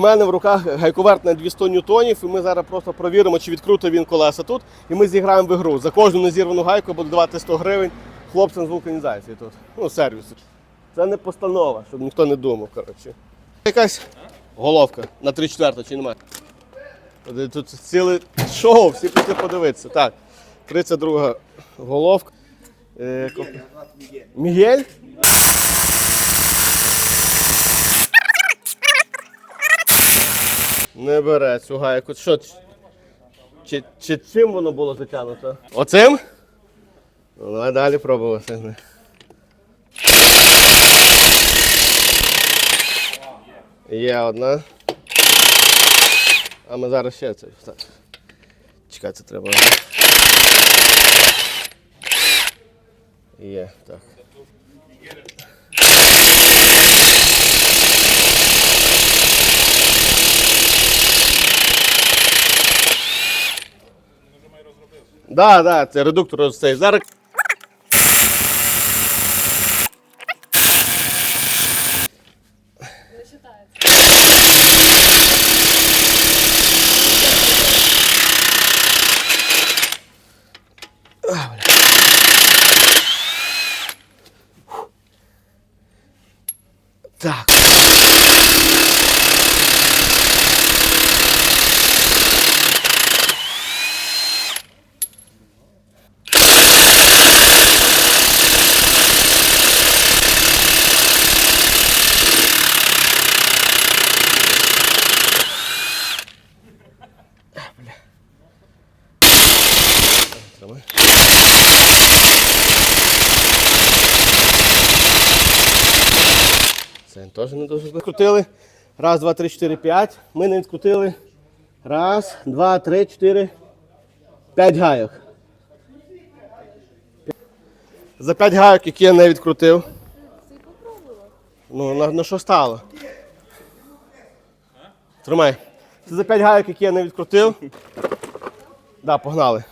У мене в руках гайковерт на 200 ньютонів, і ми зараз просто провіримо, чи відкрутить він колеса тут. І ми зіграємо в ігру. За кожну незірвану гайку буду давати 100 гривень хлопцям з вулканізації тут. Ну, сервісу. Це не постанова, щоб ніхто не думав. коротше. Якась головка на 3 четверта, чи немає? Тут- Тут ціле шоу, всі пішли подивитися. Так, 32 головка. Е, ко- Мігель? Не бере цю гайку. Що? ч- Чи, чи чим воно було затягнуто? Оцим? Ну, давай далі пробувати. Є одна. А ми зараз ще це. Так. Чекай, це треба. Є, так. Да, да, це редуктор ось цей. Зараз. Так. Тримай. Це теж не дуже відкрутили. Раз, два, три, чотири, п'ять. Ми не відкрутили. Раз, два, три, чотири. П'ять гайок. За п'ять гайок, які я не відкрутив. Ну, на, на що стало? Тримай. Це за п'ять гайок, які я не відкрутив. Да, погнали.